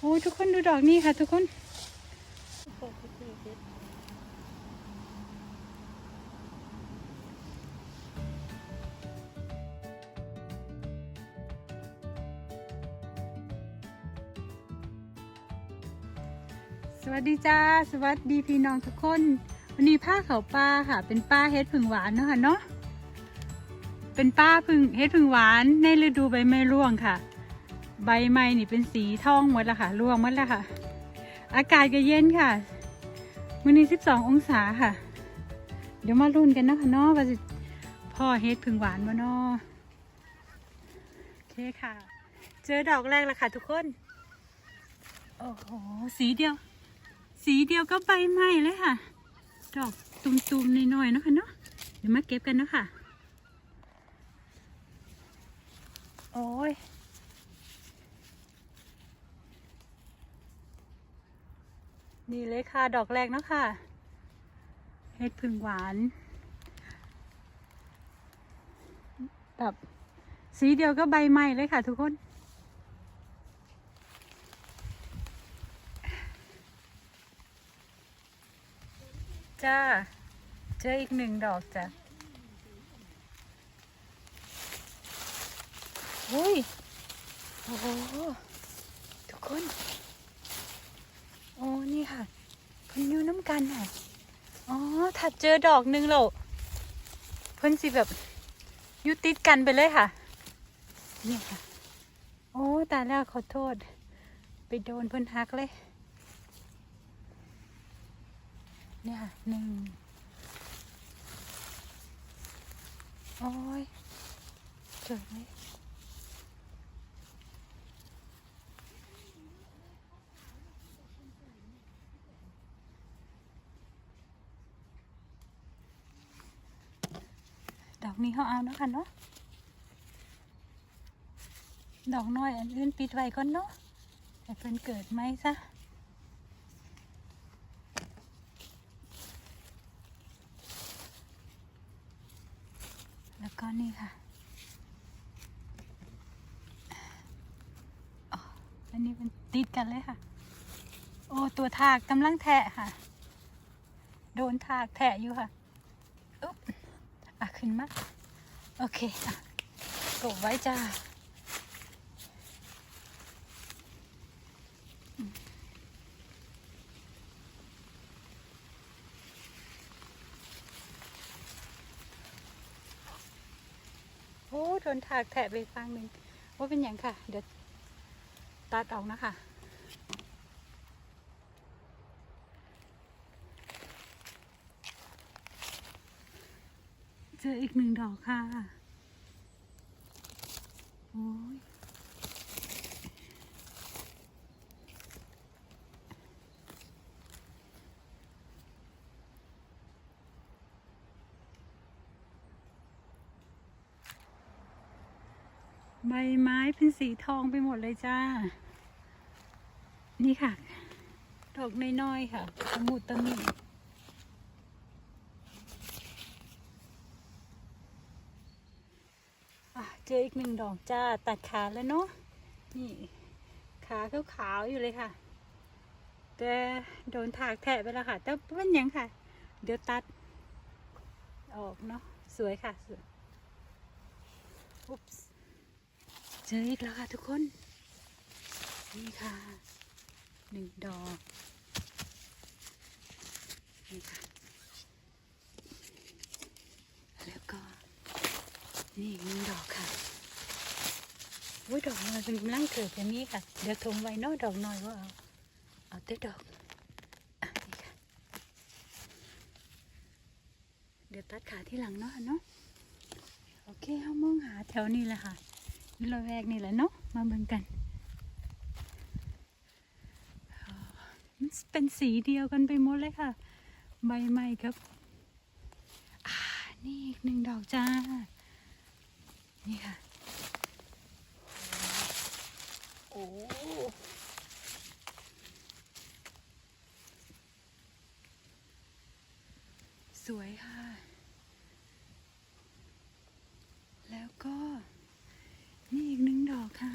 โอ้ทุกคนดูดอกนี่ค่ะ ทุกคนสวัสดีจ้า สวัสดีพี่น้องทุกคน วันนี้ผ้าเขาวปลาค่ะ เป็นปลาเฮ็ดผึ่งหวานเนาะค่ะเนาะเป็นป้าพึ่งเฮ็ดพึ่งหวานในฤดูใบไม้ร่วงค่ะ ใบไม้นี่เป็นสีทองหมดแล้วค่ะร่วงหมดแล้วค่ะ อากาศก็เย็นค่ะมื้อนี้12 องศาค่ะ เดี๋ยวมาลุ้นกันนะค่ะเนาะว่าจะพ่อเฮ็ดพึ่งหวานบ่เนาะโอเคค่ะ เจอดอกแรกแล้วค่ะทุกคน โอ้โหสีเดียว สีเดียวก็ใบไม้เลยค่ะ ดอกตุ่มๆน้อยๆนะค่ะเนาะเดี๋ยวมาเก็บกันเนาะค่ะ โอ้ย นี่เลยค่ะ ดอกแรกเนาะค่ะ เห็ดผึ่งหวาน แบบสีเดียวก็ใบใหม่เลยค่ะทุกคน จ้า เจออีกหนึ่งดอกจ้ะอุ้ย โอ้โหทุกคน โอ้นี่ค่ะเพิ่นอยู่น้ำกันอะอ๋อถ้าเจอดอกหนึ่งเราเพิ่นสิแบบอยู่ติดกันไปเลยค่ะนี่ค่ะ โอ้ตายแล้วขอโทษ ไปโดนเพิ่นฮักเลย เนี่ยค่ะหนึ่งโอ้ยเจอไหม ดอกนี้เขาเอาเนาะค่ะเนาะดอกน้อยอันอื่นปิดไว้ก่อนเนาะให้เพิ่นเกิดไหมซะแล้วก็นี่ค่ะอันนี้มันติดกันเลยค่ะ โอ้ ตัวถากกำลังแทะค่ะ โดนถากแทะอยู่ค่ะ ขึ้นมา โอเคอะกบไว้จ้าโอ้โดนถากแถะไปฟังหนึ่งว่าเป็นอย่างค่ะ เดี๋ยวตัดออกนะคะ เจออีกหนึ่งดอกค่ะ โอ้ยใบไม้เป็นสีทองไปหมดเลยจ้า นี่ค่ะ ดอกน้อยๆค่ะสมุดตะมี อะ เจออีกหนึ่งดอกจ้าตัดขาแล้วเนาะนี่ขาขาวๆอยู่เลยค่ะแต่โดนถากแทะไปแล้วค่ะ แต่เป็นยังค่ะ เดี๋ยวตัด ออกเนาะสวยค่ะสวยอุ๊บเจออีกแล้วค่ะทุกคน นี่ค่ะหนึ่งดอก นี่ค่ะ แล้วก็ นี่อีกหนึ่งดอกค่ะอุ้ยดอกมันเป็นกำลังเกิดอย่างนี้ค่ะ เดี๋ยวทมไว้นอกดอกน้อยว่าเอา เอาแต่ดอกเดี๋ยวตัดขาที่หลังเนาะเนาะ โอเคเขามองหาแถวนี้แหละค่ะนี่เราแวกนี่แหละเนาะ มาเบิ่งกัน มันเป็นสีเดียวกันไปหมดเลยค่ะ ใบไม้ครับ อ่า นี่อีกหนึ่งดอกจ้า นี่ค่ะ โอ้สวยค่ะ แล้วก็ นี่อีกหนึ่งดอกค่ะ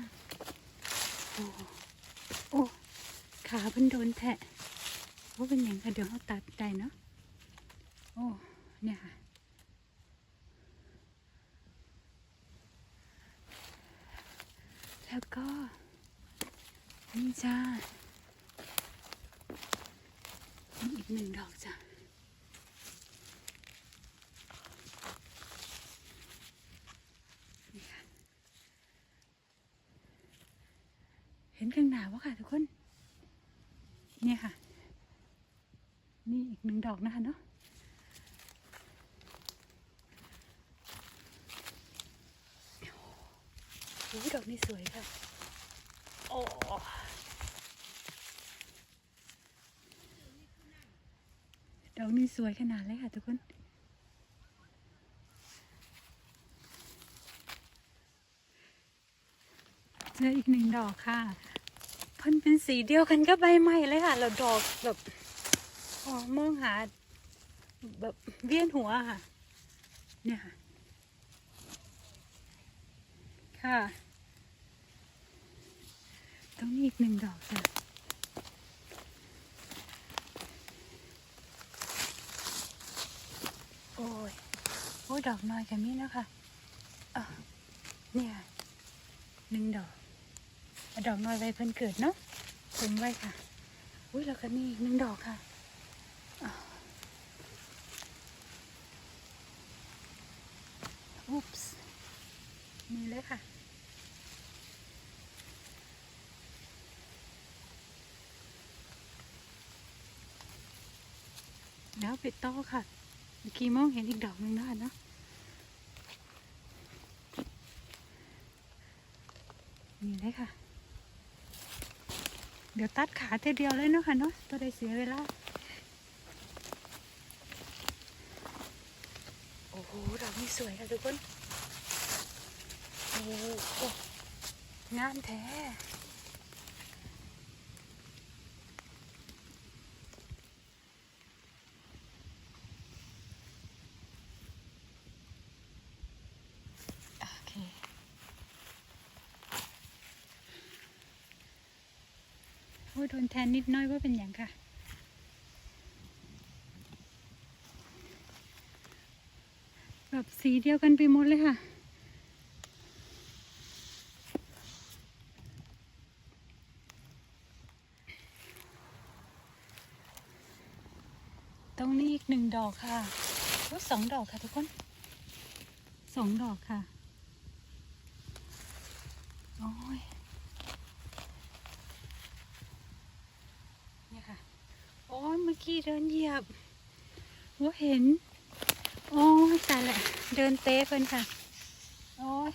โอ้ โอ้ ขาเพิ่นโดนแทะว่าเป็นอย่างค่ะเดี๋ยวเขาตัดได้เนาะ โอ้ เนี่ยค่ะ แล้วก็ นี่จ้ามีอีกหนึ่งดอกจ้ะนี่ค่ะเห็น ข้างหนาวะค่ะ ทุกคน เนี่ยค่ะ นี่อีกหนึ่งดอกนะคะเนาะโอ้ดอกนี้สวยค่ะ โอ้ดอกนี้สวยขนาดเลยค่ะ ทุกคนเจออีกหนึ่งดอกค่ะ พิ่นเป็นสีเดียวกันกับใบไม้เลยค่ะแล้วดอกแบบออมองหา แบบเวียนหัวค่ะ เนี่ยค่ะ ค่ะต้องมีอีกหนึ่งดอกจ้ะโอ้ยโอ้ยดอกน้อยกันนี้นะคะอะเนี่ยหนึ่งดอก ดอกน้อยไว้เพิ่นเกิดเนาะถึงไว้ค่ะ อุ้ยแล้วก็นี่หนึ่งดอกค่ะอุ๊ปส์นี่เลยค่ะแล้วปิดโต๊ะค่ะ เมื่อกี้มองเห็นอีกดอกหนึ่งนะคะเนะนี่เลยค่ะ ดี๋ยวตัดขาเทเดียวเลยเนาะค่ะเนาะตัวได้เสียเวลา โอ้โหดอกนี้สวยค่ะทุกคน โอ้โหงามแท้ โอเค โอ้ยโดน แทนนิดน้อยว่าเป็นอย่างค่ะ แบบสีเดียวกันไปหมดเลยค่ะตรงนี้อีกหนึ่งดอกค่ะโอ้ยสองดอกค่ะทุกคนสองดอกค่ะ โอ้ยค่ะ โอ้ยเมื่อกี้เดินเหยียบว่าเห็น โอ้ยตายละเดินเตะเพิ่นค่ะ โอ้ย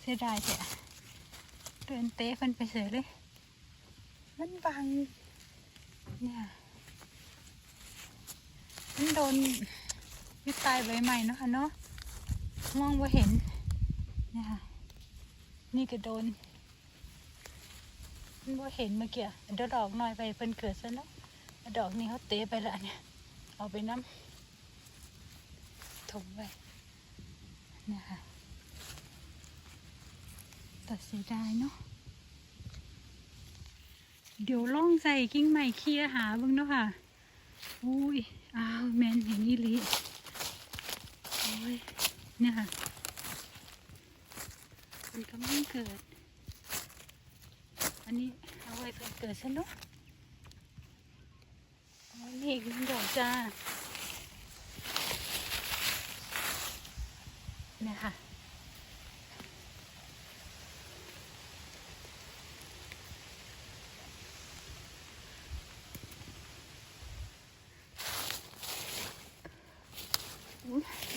เสียดายจ้ะเดินเตะเพิ่นไปเสียเลย มันบัง เนี่ยมันโดนวิตายใบใหม่เนาะค่ะเนาะมองว่าเห็นเนี่ยค่ะนี่ก็โดน ว่าเห็นเมื่อกี้เดี๋ยวดอกหน่อยไปเพิ่นเกิดซะเนาะดอกนี้เขาเตะไปละเนี่ย เอาไปน้ำถมไว้เนี่ยค่ะตัดเสียดายเนาะเดี๋ยวล่องใส่กิ้งใหม่เคลียหาบิ่งเนาะค่ะ อุ้ย อ้าวแมนเห็นอีลีโอ้ยเนี่ยค่ะ มันกำลังเกิด อันนี้เอาไว้เพื่อเกิดซะเนาะอันนี้อีกหนึ่งดอกจ้าเนี่ยค่ะ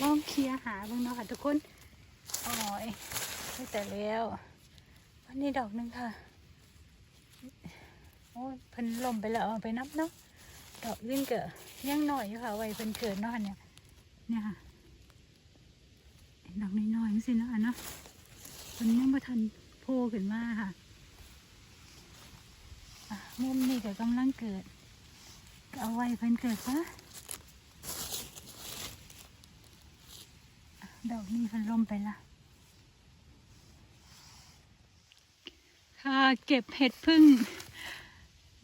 ลองเคลียร์หาบ้างเนาะค่ะทุกคนโอ้ยได้แต่แล้ว วันนี้ดอกหนึ่งค่ะ โอ้ยเพิ่นลมไปแล้วเอาไปนับเนาะดอกอื่นเกิดยังหน่อยอยู่ค่ะไว้เพิ่นเกิดเนาะเนี่ยเนี่ยค่ะดอกน้อยๆมันสินะอันเนาะเพิ่นยังไม่ทันโผล่ขึ้นมาค่ะมุมนี้ก็กำลังเกิดเอาไว้เพิ่นเกิดซะดอกนี้มันลมไปละค่ะเก็บเห็ดพึ่ง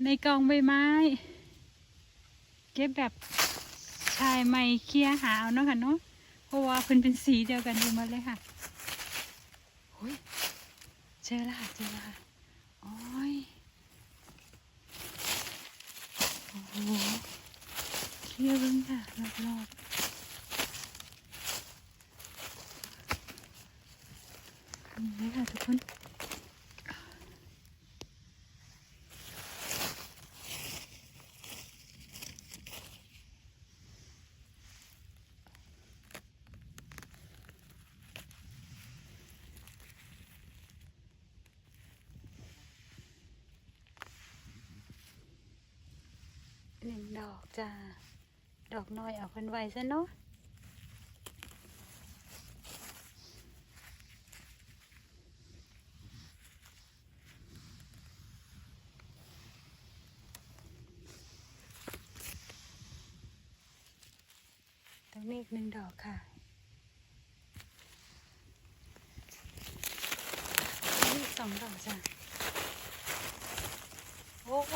ในกองใบไม้ เก็บแบบชายไม่เคลียหาเอาเนาะค่ะเนาะเพราะว่าเพิ่นเป็นสีเดียวกันอยู่มาเลยค่ะโอ้ยเจอและค่ะเจอและค่ะโอ้ยโอ้โหเคลียร์เบิ่งค่ะรอบๆนี่เลยค่ะทุกคน หนึ่งดอก จ้า ดอกน้อยเอาคนไว้ซะเนาะตรงนี้อีกหนึ่งดอกค่ะตรงนี้อีกสองดอกจ้ะโอ้โห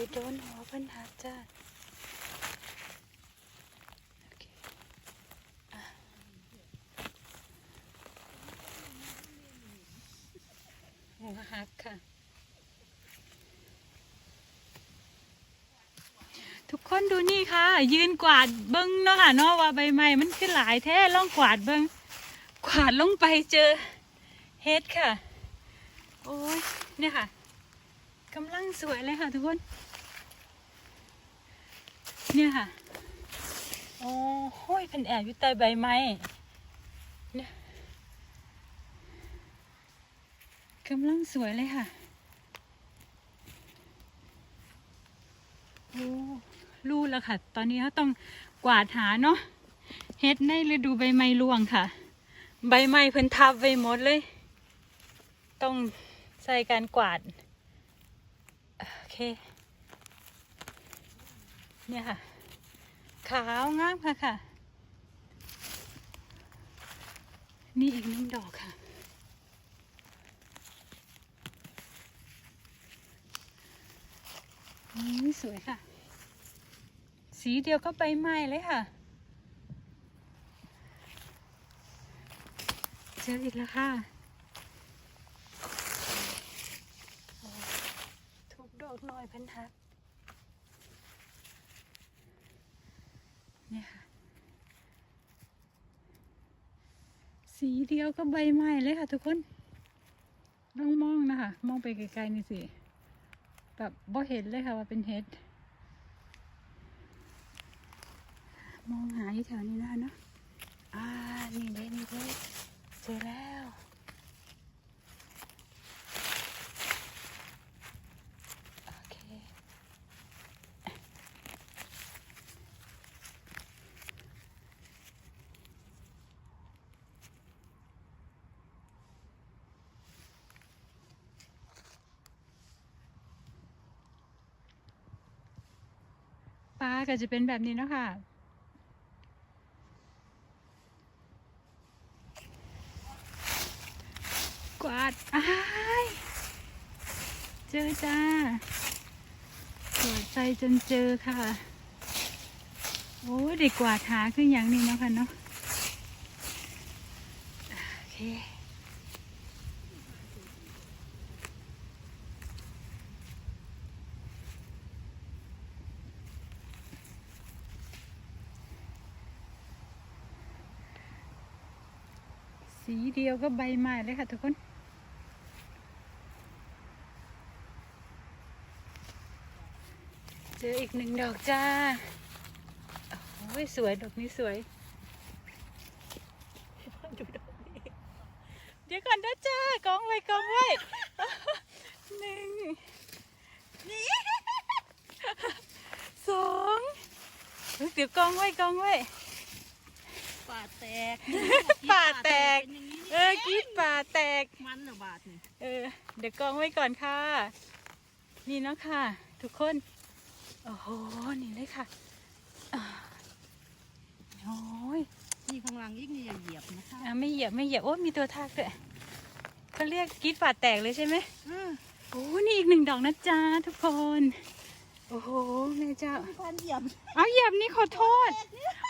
ไปโดนหัวเพิ่นหักจ้าหัวหักค่ะ ทุกคนดูนี่ค่ะ ยืนกวาดเบิ้งเนาะค่ะเนาะว่าใบไม้มันขึ้นหลายแท้ล่องกวาดเบิ้งกวาดลงไปเจอเฮ็ดค่ะ โอ้ยเนี่ยค่ะ กำลังสวยเลยค่ะทุกคน เนี่ยค่ะ โอ้โห้ยเป็นแอบอยู่ใต้ใบไม้เนี่ยกำลังสวยเลยค่ะ โอ้รู้แล้วค่ะ ตอนนี้เขาต้องกวาดหาเนาะ เฮ็ดในฤดูใบไม้ร่วงค่ะ ใบไม้เพิ่นทับไว้หมดเลย ต้องใส่การกวาด เคเนี่ยค่ะ ขาวงามค่ะค่ะ นี่อีกหนึ่งดอกค่ะ นี่สวยค่ะ สีเดียวก็ใบไม้เลยค่ะ เจออีกแล้วค่ะโอ้ทุก ดอกน้อยเพนทักเนี่ยค่ะ สีเดียวก็ใบไม้เลยค่ะทุกคนลองมองนะคะ มองไปไกลๆนี่สิ แบบบ่เห็นเลยค่ะว่าเป็นเห็ด มองหาอยู่แถวนี้นะคะเนาะ อ่า นี่เลยนี่เลยเจอแล้ว โอเค ปลา ก็จะเป็นแบบนี้เนาะค่ะกวาดอ้ายเจอจ้ากวาดใจจนเจอค่ะ โอ้ยเด็กกวาดหาขึ้นอย่างนี้เนาะค่ะเนาะโอเค สีเดียวก็ใบไม้เลยค่ะทุกคนเจออีกหนึ่งดอกจ้า โอ้ยสวยดอกนี้สวย เดี๋ยวก่อนนะจ้ากองไว้กองไว้หนึ่งสองเดี๋ยวกองไว้กองไว้ ป่าแตกป่าแตก เป็นอย่างนี้เออกิดป่าแตก มันเหรอบาทนี่เออ เดี๋ยวกองไว้ก่อนค่ะ นี่เนาะค่ะ ทุกคน โอ้โห นี่เลยค่ะอ่าโอ้ยนี่ข้างหลังอีกนี่อย่าเหยียบนะคะอะไม่เหยียบไม่เหยียบ โอ้ยมีตัวทากด้วยเขาเรียกกรีดป่าแตกเลยใช่ไหมโอ้นี่อีกหนึ่งดอกนะจ๊ะทุกคน โอ้โหแม่เจ้า พันเหยียบเอาเหยียบนี่ขอโทษ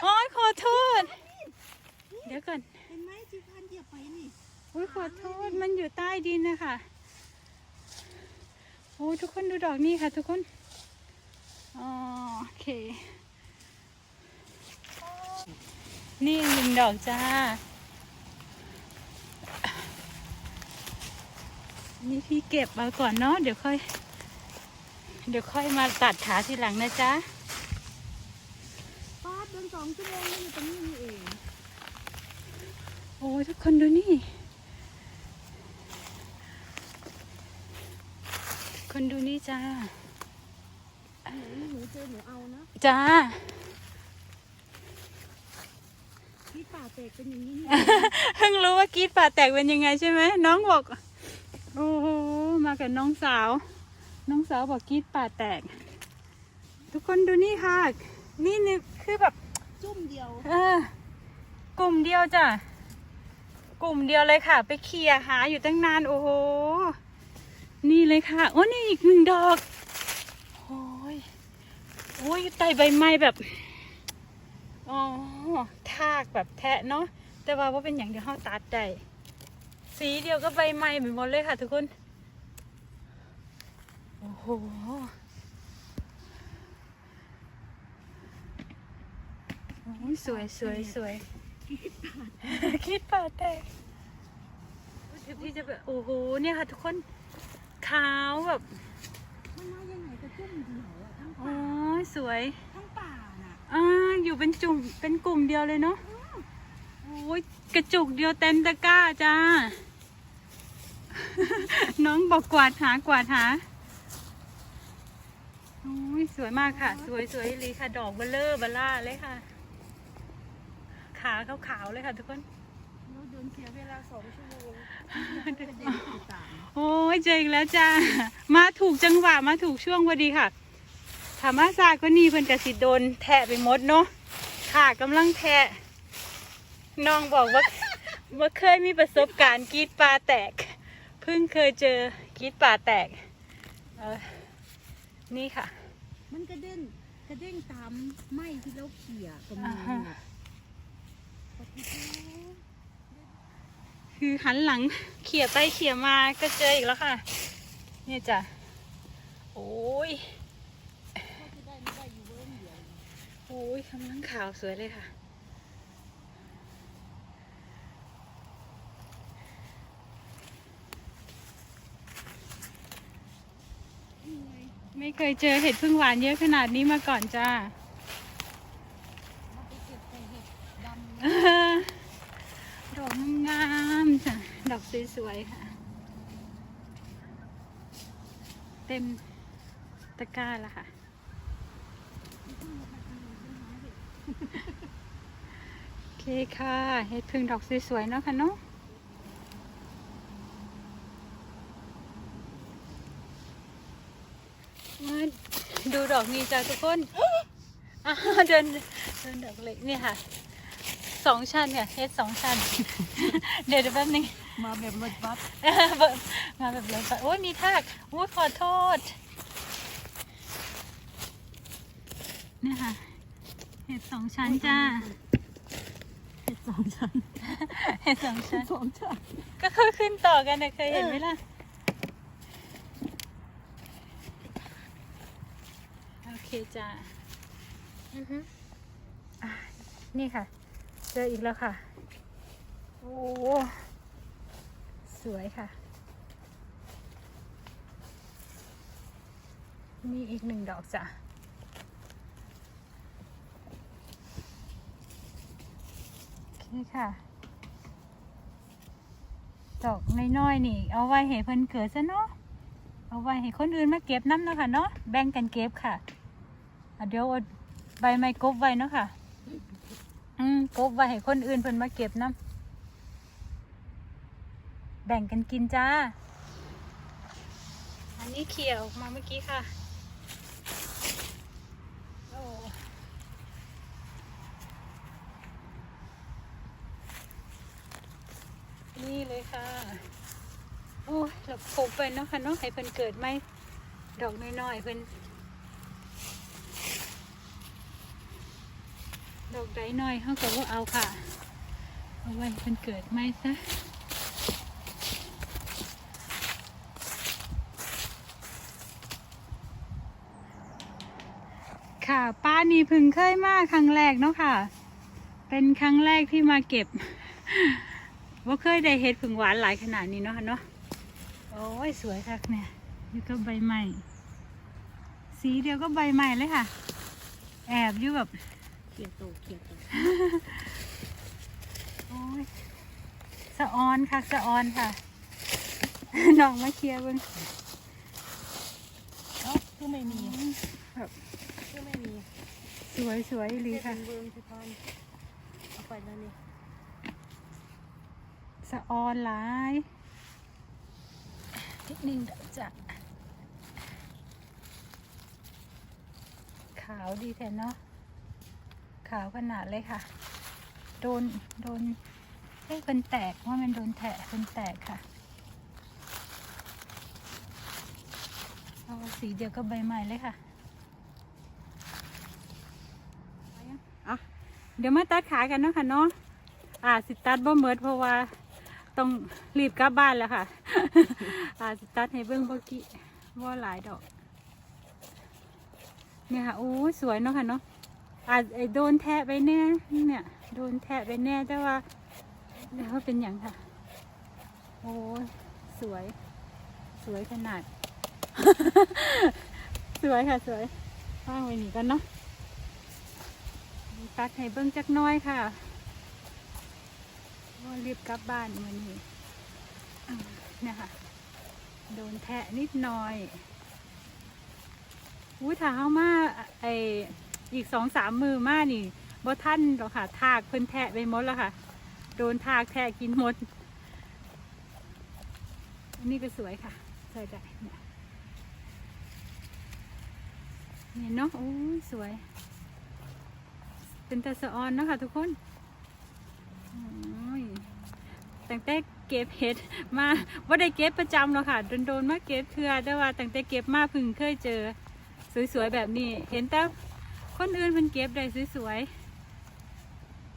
โอ้ยขอโทษ เดี๋ยวก่อนเห็นไหมจีพันเหยียบไปนี่โอ้ยขอโทษมันอยู่ใต้ดินนะคะโอ้ยทุกคนดูดอกนี่ค่ะทุกคนอ๋อโอเค นี่หนึ่งดอกจ้า นี่พี่เก็บมาก่อนเนาะเดี๋ยวค่อย เดี๋ยวค่อยมาตัดขาทีหลังนะจ๊ะป้าเดินสองชั่วโมงแล้วอยู่ตรงนี้นี่เอง โอ้ยทุกคนดูนี่ทุกคนดูนี่จ้าหนูหนูเจอหนูเอานะจ้าที่ป่าแตกเป็นอย่างนี้นี่เพิ่งรู้ว่ากรีดป่าแตกเป็นยังไงใช่ไหมน้องบอก โอ้โหมากับน้องสาว น้องสาวบอกกรีดป่าแตก ทุกคนดูนี่ค่ะ นี่นี่คือแบบจุ่มเดียว เออกลุ่มเดียวจ้ะ กลุ่มเดียวเลยค่ะ ไปเคลียร์หาอยู่ตั้งนานโอ้โห นี่เลยค่ะ โอ้นี่อีกหนึ่งดอกโอ้ยโอ้ยไตใบไม้แบบอ๋อทากแบบแทะเนาะแต่ว่าว่าเป็นอย่างเดียวเขาตัดได้สีเดียวก็ใบไม้เหมือนหมดเลยค่ะทุกคนโอ้โหโอ้ยสวยสวยสวย คิดป่าแตกเดี๋ยวพี่จะแบบโอ้โหเนี่ยค่ะทุกคนขาวแบบมันมายังไงก็จุ่มเดียวอะทั้งโอ้ป่ายสวยทั้งป่าน่ะอ่าอยู่เป็นจุ่มเป็นกลุ่มเดียวเลยเนาะโอ้ยกระจุกเดียวเต็มตะกร้าจ้า น้องบอกกวาดหากวาดหาโอ้ยสวยมากค่ะ สวยสวยเลยค่ะ ดอกเบลเลอร์เบลล่าเลยค่ะ ขาขาวๆเลยค่ะทุกคนเราเดินเสียเวลาสองชั่วโมงเดินสี่สามโอ้ยเจออีกแล้วจ้า มาถูกจังหวะมาถูกช่วงพอดีค่ะถามว่าซาก็นี่เพิ่นกสิโดนแทะไปหมดเนาะค่ะกำลังแทะน้องบอกว่าว่าเคยมีประสบการณ์กรีดปลาแตก เพิ่งเคยเจอกรีดปลาแตกเออนี่ค่ะ มันกระเด้นกระเด้งตามไม้ที่เราเขี่ยก็มีอ่าฮะน่ะปะทิโต้ คือหันหลังเขี่ยไปเขี่ยมาก็เจออีกแล้วค่ะ เนี่ยจ้ะ โอ้ยโอ้ยกำลังขาวสวยเลยค่ะไงไม่เคยเจอเห็ดพึ่งหวานเยอะขนาดนี้มาก่อนจ้า เราไปเก็บแต่เห็ด ดอกงามๆจ้ะ ดอกสวยๆค่ะ เต็มตะกร้าแล้วค่ะ โอเคค่ะ เห็ดพึ่งดอกสวยๆเนาะค่ะเนาะมาดูดอกนี้จ้ะทุกคนเดินเดินดอกเล็กเนี่ยค่ะ สองชั้นค่ะเฮ็ดสองชั้น เดี๋ยวเดี๋ยวแป๊บนึงมาแบบรถบัสมาแบบเลยค่ะโอ้ยมีทากโอ้ยขอโทษเนี่ยค่ะเห็ดสองชั้นจ้าเห็ดสองชั้นเห็ดสองชั้นสองชั้นก็คือขึ้นต่อกันนะเคยเห็นไหมล่ะโอเคจ้าอือฮึอะนี่ค่ะเจ ออีกแล้วค่ะ โอ้สวยค่ะ มีอีกหนึ่งดอกจ้ะโอเคค่ะ ดอกน้อยๆนี่ เอาไว้ให้เพิ่นเกิดซะเนาะเอาไว้ให้คนอื่นมาเก็บน้ำเนาะค่ะเนาะแบ่งกันเก็บค่ะ เดี๋ยวใบไม้กบไว้เนาะค่ะ อืมกบไว้ให้คนอื่นเพิ่นมาเก็บน้ำแบ่งกันกินจ้า อันนี้เขี่ยออกมาเมื่อกี้ค่ะโอ้นี่เลยค่ะคบไปเนาะค่ะเนาะให้เพิ่นเกิดไหมดอกน้อยๆเพิ่น ดอกใดน้อยเขาก็บ่าเอาค่ะ เอาไว้ให้เพิ่นเกิดไม่ซะค่ะ ป้านี่พึ่งเคยมาครั้งแรกเนาะค่ะ เป็นครั้งแรกที่มาเก็บว่าเคยได้เห็ดผึ่งหวานหลายขนาดนี้เนาะเนาะโอ้ยสวยคักเนี่ยนี่ก็ใบใหม่ สีเดียวก็ใบใหม่เลยค่ะ แอบอยู่แบบ ขียดโตเขียดโตโอ้ยสะออนค่ะสะออนค่ะน้องมาเคลียร์เบิ่งเอ้าคือไม่มีแบบคือไม่มีสวยสวยอีหลีค่ะเบิ้งสิพอนเอาไปแล้วนี่สะออนหลายนิดนึงเดี๋ยวจะขาวดีแท้เนาะ ขาวขนาดเลยค่ะ โดน โดนเอ้ยเป็นแตกว่ามันโดนแทะเป็นแตกค่ะเอาสีเดียวก็ใบใหม่เลยค่ะอะเดี๋ยวมาตัดขากันเนาะค่ะเนาะอ่าสิตัดบ่เมิดเพราะว่าต้องรีบกลับบ้านแล้วค่ะ อ่าสิตัดให้เบิ่งบ่กี้ว่าหลายดอก เนี่ยค่ะโอ้ยสวยเนาะค่ะเนาะ อาจไอ้โดนแทะไปแน่เนี่ยโดนแทะไปแน่แต่ว่าเดี๋ยวเป็นอย่างค่ะ โอ้สวย สวยขนาด สวยค่ะสวยว่างไว้นี่กันเนาะตัดให้เบิ้งจักน้อยค่ะว่ารีบกลับบ้านมื่อนี้อืมเนี่ยค่ะ โดนแทะนิดหน่อยอุ้ยถ้าเข้ามาไอ อีกสองสามมือมานี่บ่ท่านหรอกค่ะ ทากเพิ่นแทะไปหมดแล้วค่ะ โดนทากแทะกินหมด อันนี้ก็สวยค่ะใส่ได้เนี่ยเนี่ยเนาะโอ้ยสวย เป็นตาสะออนเนาะคะทุกคนโอ้ยตั้งแต่เก็บเห็ดมาว่าได้เก็บประจำหรอกค่ะโดนๆมาเก็บเทือแต่ว่าตั้งแต่เก็บมาเพึ่งเคยเจอ สวยๆแบบนี้ เห็นแต่ คนอื่นเพิ่นเก็บได้สวย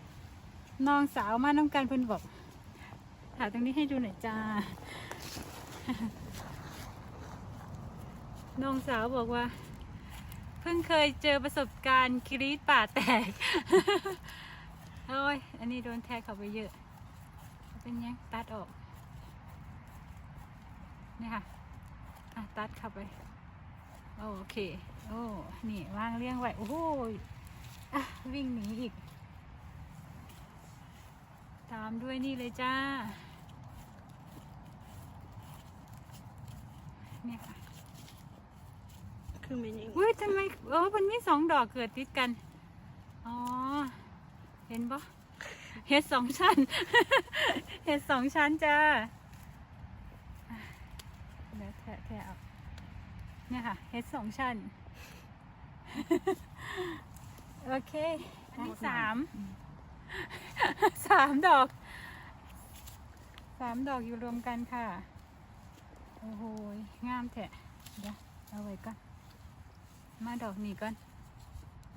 ๆน้องสาวมาน้ำกันเพิ่นบอกถ่ายตรงนี้ให้ดูหน่อยจ้า น้องสาวบอกว่า เพิ่งเคยเจอประสบการณ์กรีดป่าแตกโอ้ยอันนี้โดนแทกเข้าไปเยอะ เป็นยังตัดออกนี่ค่ะ อะ ตัดเข้าไป โอเค โอ้ นี่วางเรียงไว้ โอ้โหอะวิ่งหนีอีก ตามด้วยนี่เลยจ้า เนี่ยค่ะคือไม่มีเฮ้ยทำไมเออมันมีสองดอกเกิดติดกัน อ๋อ เห็นปะเห็ดสองชั้น เห็ดสองชั้นจ้าเดี๋ยวแทะแทะเอา เนี่ยค่ะเห็ดสองชั้น โอเค อันนี้สาม สามดอก สามดอกอยู่รวมกันค่ะ โอ้โหยงามแทะเดี๋ยวเอาไว้ก่อน มาดอกนี้ก่อน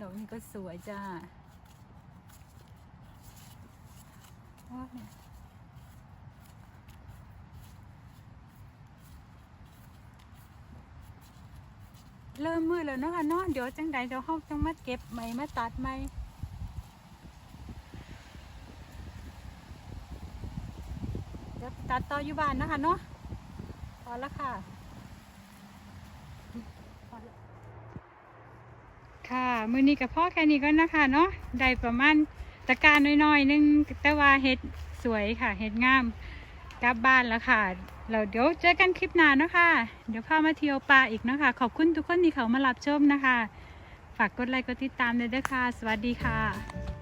ดอกนี้ก็สวยจ้าโอ้ยเนี่ย เริ่มมืดแล้วเนาะค่ะเนาะเดี๋ยวจังใดเดี๋ยวเขาจังมาเก็บใหม่มาตัดใหม่เดี๋ยวตัดต่ออยู่บ้านนะคะเนาะพอแล้วค่ะค่ะมือนี้กับพ่อแค่นี้ก็นะคะเนาะได้ประมาณตะการน้อยๆนึงแต่ว่าเห็ดสวยค่ะเห็ดงามกลับบ้านแล้วค่ะ เราเดี๋ยวเจอกันคลิปหน้าเนาะค่ะเดี๋ยวพามาเที่ยวป่าอีกเนาะคะ ขอบคุณทุกคนที่เขามารับชมนะคะ ฝากกดไลค์กดติดตามเลยด้วยค่ะ สวัสดีค่ะ